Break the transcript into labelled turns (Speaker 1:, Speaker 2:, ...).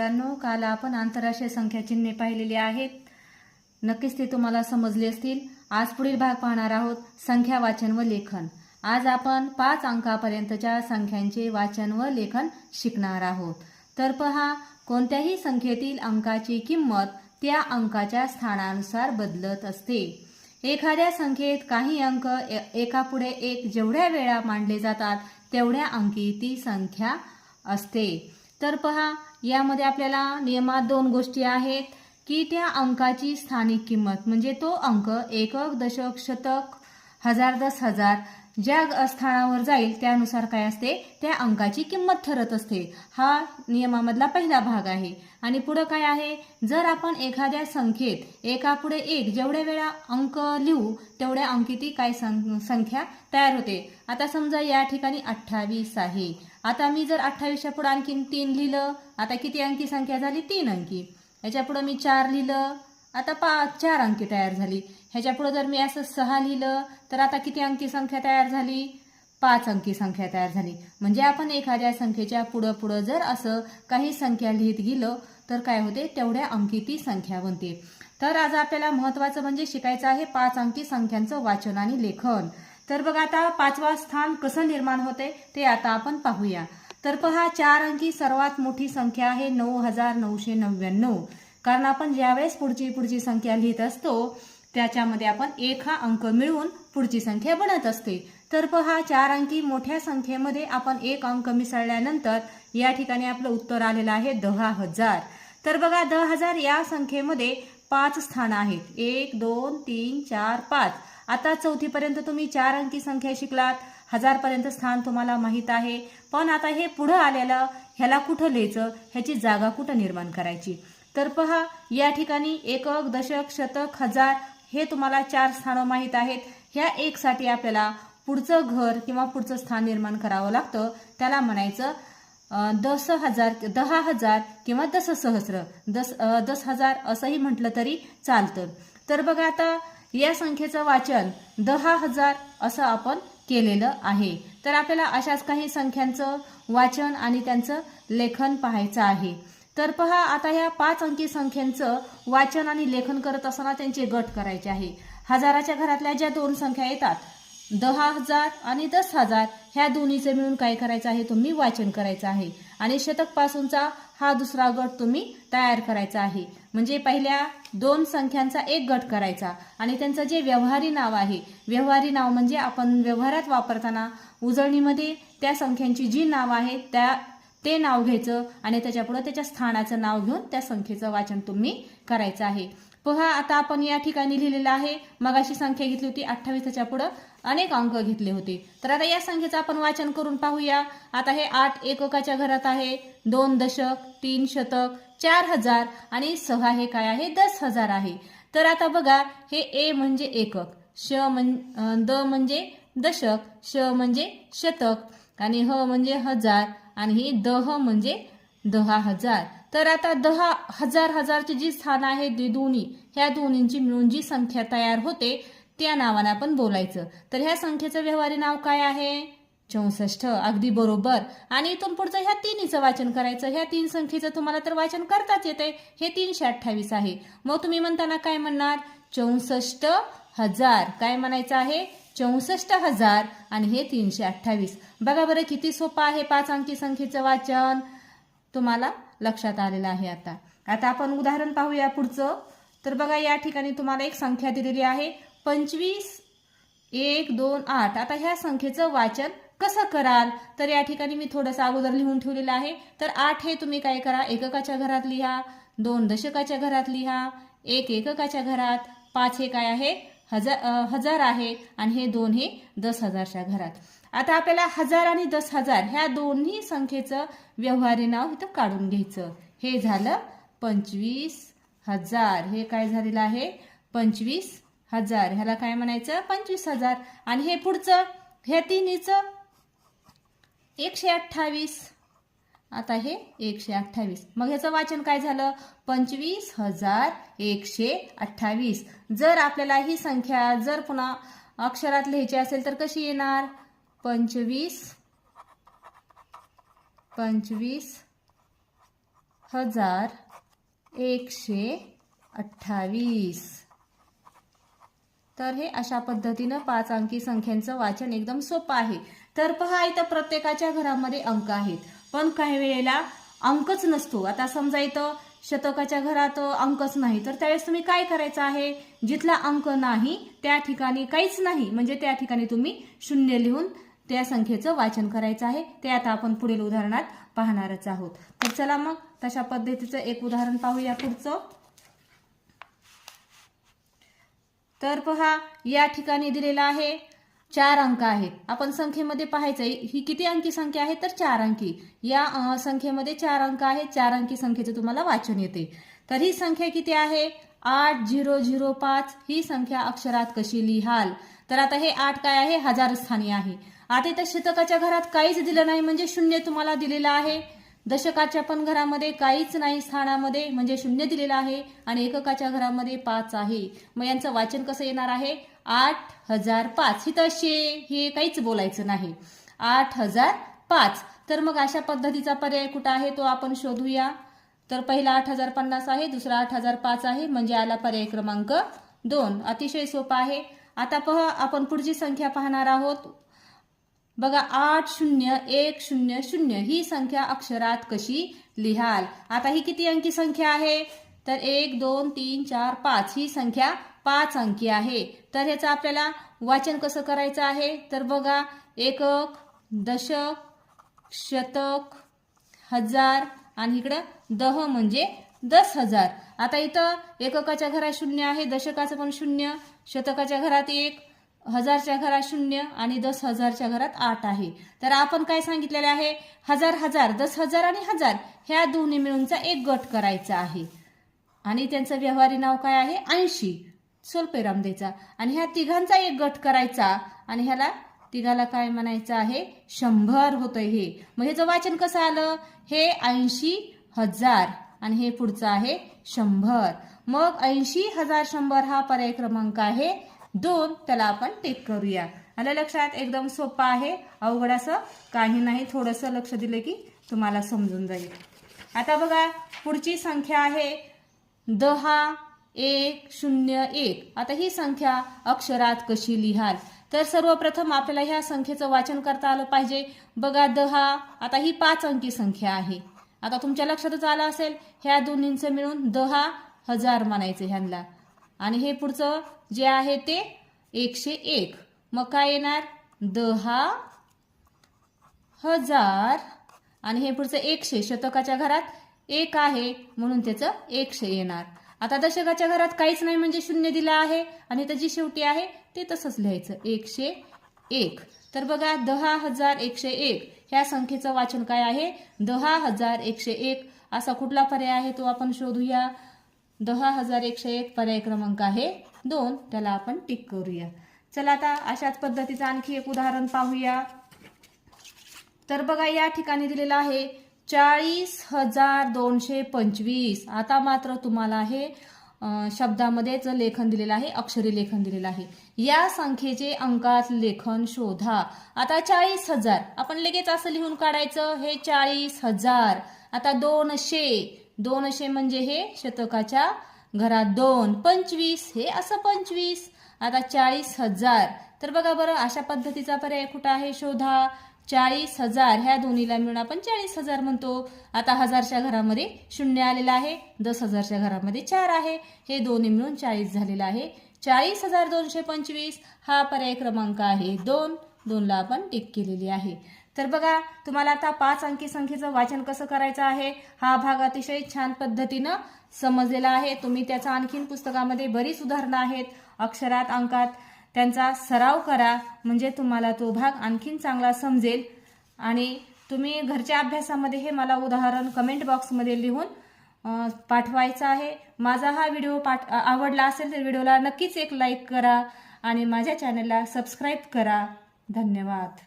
Speaker 1: मुलांनो काल आपण आंतरराष्ट्रीय संख्या चिन्हे पाहिलेली आहेत. नक्कीच ते तुम्हाला समजले असतील. आज पुढील भाग पाहणार आहोत संख्या वाचन व लेखन. आज आपण पाच अंकापर्यंतच्या संख्यांचे वाचन व लेखन शिकणार आहोत. तर पहा कोणत्याही संख्येतील अंकाची किंमत त्या अंकाच्या स्थानानुसार बदलत असते. एखाद्या संख्येत काही अंक एकापुढे एक जेवढ्या वेळा मांडले जातात तेवढ्या अंकी ती संख्या असते. तर पहा यामध्ये आपल्याला नियमात दोन गोष्टी आहेत की त्या अंकाची स्थानिक किंमत म्हणजे तो अंक एकक दशक शतक हजार दस हजार. ज्या स्थानावर जाईल त्यानुसार काय असते? त्या अंकाची किंमत ठरत असते. हा नियमामधला पहिला भाग आहे. आणि पुढं काय आहे? जर आपण एखाद्या संख्येत एकापुढे एक जेवढ्या वेळा अंक लिहू तेवढ्या अंकी ती काय सं- संख्या तयार होते. आता समजा या ठिकाणी अठ्ठावीस आहे. आता मी जर अठ्ठावीसच्या पुढे आणखीन तीन लिहिलं आता किती अंकी संख्या झाली? तीन अंकी. याच्या पुढं मी चार लिहिलं आता पा चार अंकी तयार झाली. ह्याच्यापुढं जर मी असं सहा लिहिलं तर आता किती अंकी संख्या तयार झाली? पाच अंकी संख्या तयार झाली. म्हणजे आपण एखाद्या संख्येच्या पुढं पुढं जर असं काही संख्या लिहित गेलं तर काय होते? तेवढ्या अंकी ती संख्या बनते. तर आज आपल्याला महत्वाचं म्हणजे शिकायचं आहे पाच अंकी संख्यांचं वाचन आणि लेखन. तर बघा आता पाचवा स्थान कसं निर्माण होते ते आता आपण पाहूया. तर पहा चार अंकी सर्वात मोठी संख्या आहे नऊ हजार नऊशे नव्याण्णव. कारण आपण ज्यावेळेस पुढची पुढची संख्या लिहित असतो त्याच्यामध्ये आपण एक हा अंक मिळवून पुढची संख्या बनत असते. तर पहा चार अंकी मोठ्या संख्येमध्ये आपण एक अंक मिसळल्यानंतर या ठिकाणी आपलं उत्तर आलेलं आहे दहा हजार. तर बघा दहा हजार या संख्येमध्ये पाच स्थान आहेत. एक दोन तीन चार पाच. आता चौथीपर्यंत तुम्ही चार अंकी संख्या शिकलात. हजारपर्यंत स्थान तुम्हाला माहीत आहे. पण आता हे पुढं आलेलं ह्याला कुठं लिहायचं? ह्याची जागा कुठं निर्माण करायची? तर पहा या ठिकाणी एकक दशक शतक हजार हे तुम्हाला चार स्थानं माहीत आहेत. ह्या एकसाठी आपल्याला पुढचं घर किंवा पुढचं स्थान निर्माण करावं लागतं. त्याला म्हणायचं दस हजार दहा हजार किंवा दस सहस्र दस दस हजार असंही म्हटलं तरी चालतं. तर बघा आता या संख्येचं वाचन दहा हजार असं आपण केलेलं आहे. तर आपल्याला अशाच काही संख्यांचं वाचन आणि त्यांचं लेखन पाहायचं आहे. तर पहा आता ह्या पाच अंकी संख्यांचं वाचन आणि लेखन करत असताना त्यांचे गट करायचे आहे. हजाराच्या घरातल्या ज्या दोन संख्या येतात दहा हजार आणि दस हजार ह्या दोन्हीचं मिळून काय करायचं आहे? तुम्ही वाचन करायचं आहे. आणि शतक पासूनचा हा दुसरा गट तुम्ही तयार करायचा आहे. म्हणजे पहिल्या दोन संख्यांचा एक गट करायचा. आणि त्यांचं जे व्यवहारी नाव आहे व्यवहारी नाव म्हणजे आपण व्यवहारात वापरताना उजळणीमध्ये त्या संख्यांची जी नाव आहेत त्या ते नाव घ्यायचं आणि त्याच्यापुढे त्याच्या स्थानाचं नाव घेऊन त्या संख्येचं वाचन तुम्ही करायचं आहे. पहा आता आपण या ठिकाणी लिहिलेलं आहे. मगाशी संख्या घेतली होती अठ्ठावीस त्याच्या पुढं अनेक अंक घेतले होते. तर आता या संख्येचं आपण वाचन करून पाहूया. आता हे आठ एककाच्या घरात आहे. दोन दशक तीन शतक चार हजार आणि सहा हे काय आहे? दस हजार आहे. तर आता बघा हे ए म्हणजे एकक. श म्हण द म्हणजे दशक श म्हणजे शतक आणि ह म्हणजे हजार. आणि हे दह म्हणजे दहा हजार. तर आता दहा हजार हजारची जी स्थानं आहेत ती दोन्ही ह्या दोन्हींची मिळून जी संख्या तयार होते त्या नावाने आपण बोलायचं. तर ह्या संख्येचं व्यवहारी नाव काय आहे? चौसष्ट. अगदी बरोबर. आणि इथून पुढचं ह्या तिन्हीचं वाचन करायचं. ह्या तीन संख्येचं तुम्हाला तर वाचन करताच येते हे तीनशे अठ्ठावीस आहे. मग तुम्ही म्हणताना काय म्हणणार? चौसष्ट हजार. काय म्हणायचं आहे? चौसष्ट हजार आणि हे तीनशे अठ्ठावीस. बघा बरं किती सोपं आहे पाच अंकी संख्येचं वाचन. तुम्हाला लक्षात आलेलं आहे आता. आता आपण उदाहरण पाहूया पुढचं. तर बघा या ठिकाणी तुम्हाला एक संख्या दिलेली आहे. पंचवीस एक दोन आठ. आता ह्या संख्येचं वाचन कसं कराल? तर या ठिकाणी मी थोडंसं अगोदर लिहून ठेवलेलं आहे. तर आठ हे तुम्ही काय करा? एककाच्या घरात लिहा. दोन दशकाच्या घरात लिहा. एक एककाच्या घरात. पाच हे काय आहे? हजार हजार आहे आणि हे दोन हे दस हजारच्या घरात. आता आपल्याला हजार आणि दस हजार ह्या दोन्ही संख्येचं व्यवहारी नाव इथं काढून घ्यायचं. हे झालं पंचवीस हजार. हे काय झालेलं आहे? पंचवीस हजार. ह्याला काय म्हणायचं? पंचवीस हजार. आणि हे पुढचं हे तिन्हीचं एकशे अठ्ठावीस आता हे एकशे अठ्ठावीस. मग ह्याचं वाचन काय झालं? पंचवीस हजार एकशे अठ्ठावीस. जर आपल्याला ही संख्या जर पुन्हा अक्षरात लिहायची असेल तर कशी येणार? पंचवीस पंचवीस हजार एकशे अठ्ठावीस. तर हे अशा पद्धतीनं पाच अंकी संख्यांचं वाचन एकदम सोपं आहे. तर पहा इथं प्रत्येकाच्या घरामध्ये अंक आहेत. पण काही वेळेला अंकच नसतो. आता समजा इथं शतकाच्या घरात अंकच नाही तर त्यावेळेस तुम्ही काय करायचं आहे? जिथला अंक नाही त्या ठिकाणी काहीच नाही. म्हणजे त्या ठिकाणी तुम्ही शून्य लिहून त्या संख्येचं वाचन करायचं आहे. ते आता आपण पुढील उदाहरणात पाहणारच आहोत. तर चला मग तशा पद्धतीचं एक उदाहरण पाहूया पुढचं. तर पहा या ठिकाणी दिलेला आहे चार अंक आहेत. आपण संख्येमध्ये पाहायचं ही किती अंकी संख्या आहे? तर चार अंकी. या संख्येमध्ये चार अंक आहेत चार अंकी संख्येचं तुम्हाला वाचन येते. तर ही संख्या किती आहे? आठ झिरो झिरो पाच. ही संख्या अक्षरात कशी लिहाल? तर आता हे आठ काय आहे? हजार स्थानी आहे. आता इथं शतकाच्या घरात काहीच दिलं नाही म्हणजे शून्य तुम्हाला दिलेलं आहे. दशकाच्या पण घरामध्ये काहीच नाही स्थानामध्ये म्हणजे शून्य दिलेलं आहे आणि एककाच्या घरामध्ये पाच आहे. मग यांचं वाचन कसं येणार आहे? आठ हजार पाच. इथं शे हे काहीच बोलायचं नाही. आठ हजार पाच. तर मग अशा पद्धतीचा पर्याय कुठं आहे तो आपण शोधूया. तर पहिला आठ हजार पन्नास आहे दुसरा आठ हजार पाच आहे म्हणजे आला पर्याय क्रमांक दोन. अतिशय सोपा आहे. आता पहा आपण पुढची संख्या पाहणार आहोत. बघा आठ शून्य एक शून्य शून्य. ही संख्या अक्षरात कशी लिहाल? आता ही किती अंकी संख्या आहे? तर एक दोन तीन चार पाच. ही संख्या पाच अंकी आहे. तर ह्याचं आपल्याला वाचन कसं करायचं आहे? तर बघा एकक दशक शतक हजार आणि इकडं दह म्हणजे दस हजार. आता इथं एककाच्या घरात शून्य आहे दशकाचं पण शून्य शतकाच्या घरात एक हजारच्या घरात शून्य आणि दस हजारच्या घरात आठ आहे. तर आपण काय सांगितलेले आहे? हजार हजार दस हजार आणि हजार ह्या दोन्ही मिळूनचा एक गट करायचा आहे. आणि त्यांचं व्यवहारी नाव काय आहे? ऐंशी. स्वल्पेराम द्यायचा आणि ह्या तिघांचा एक गट करायचा. आणि ह्याला तिघाला काय म्हणायचं आहे? शंभर होतंय हे. मग ह्याचं वाचन कसं आलं? हे ऐंशी हजार. आणि हे पुढचं आहे शंभर. मग ऐंशी हजार शंभर हा पर्याय क्रमांक आहे. दोन त्याला आपण टेक करूया. आलं लक्षात? एकदम सोपं आहे. अवघड असं काही नाही. थोडंसं लक्ष दिलं की तुम्हाला समजून जाईल. आता बघा पुढची संख्या आहे दहा एक शून्य एक. आता ही संख्या अक्षरात कशी लिहाल? तर सर्वप्रथम आपल्याला ह्या संख्येचं वाचन करता आलं पाहिजे. बघा दहा. आता ही पाच अंकी संख्या आहे. आता तुमच्या लक्षातच आलं असेल ह्या दोन्हींचं मिळून दहा हजार म्हणायचं ह्यांना. आणि हे पुढचं जे आहे ते एकशे एक. मग काय येणार? दहा हजार. आणि हे पुढचं एकशे. शतकाच्या घरात एक आहे म्हणून त्याचं एकशे येणार. आता दशकाच्या घरात काहीच नाही म्हणजे शून्य दिलं आहे आणि त्याची शेवटी आहे ते तसंच लिहायचं. एकशे एक. तर बघा दहा हजार एकशे एक. ह्या संख्येचं वाचन काय आहे? दहा हजार एकशे एक. असा कुठला पर्याय आहे तो आपण शोधूया? दहा हजार एकशे एक पर्याय क्रमांक आहे. दोन त्याला आपण टिक करूया. चला आता अशाच पद्धतीचं आणखी एक उदाहरण पाहूया. तर बघा या ठिकाणी दिलेलं आहे चाळीस हजार दोनशे पंचवीस. आता मात्र तुम्हाला हे शब्दामध्येच लेखन दिलेलं आहे अक्षरी लेखन दिलेलं आहे. या संख्येचे अंकात लेखन शोधा. आता चाळीस हजार. आपण लगेच असं लिहून काढायचं हे चाळीस हजार. आता दोनशे. दोन असे म्हणजे हे शतकाच्या घरात दोन. पंचवीस हे असं पंचवीस. आता चाळीस हजार. तर बघा बरं अशा पद्धतीचा पर्याय कुठं आहे शोधा? चाळीस हजार. ह्या दोन्हीला मिळून आपण चाळीस हजार म्हणतो. आता हजारच्या घरामध्ये शून्य आलेलं आहे. दस हजारच्या घरामध्ये चार आहे. हे दोन्ही मिळून चाळीस झालेलं आहे. चाळीस हजार दोनशे पंचवीस. हा पर्याय क्रमांक आहे दोन. दोनला आपण टिक केलेली आहे. तर बघा तुम्हाला आता पाच अंकी संख्येचं वाचन कसं करायचं आहे? हा भाग अतिशय छान पद्धतीनं समजलेला आहे. तुम्ही त्याचा आणखीन पुस्तकामध्ये बरीच उदाहरणं आहेत. अक्षरात अंकात त्यांचा सराव करा म्हणजे तुम्हाला तो भाग आणखीन चांगला समजेल. आणि तुम्ही घरच्या अभ्यासामध्ये हे मला उदाहरण कमेंट बॉक्समध्ये लिहून पाठवायचं आहे. माझा हा व्हिडिओ पाठ आवडला असेल तर व्हिडिओला नक्कीच एक लाईक करा आणि माझ्या चॅनलला सबस्क्राईब करा. धन्यवाद.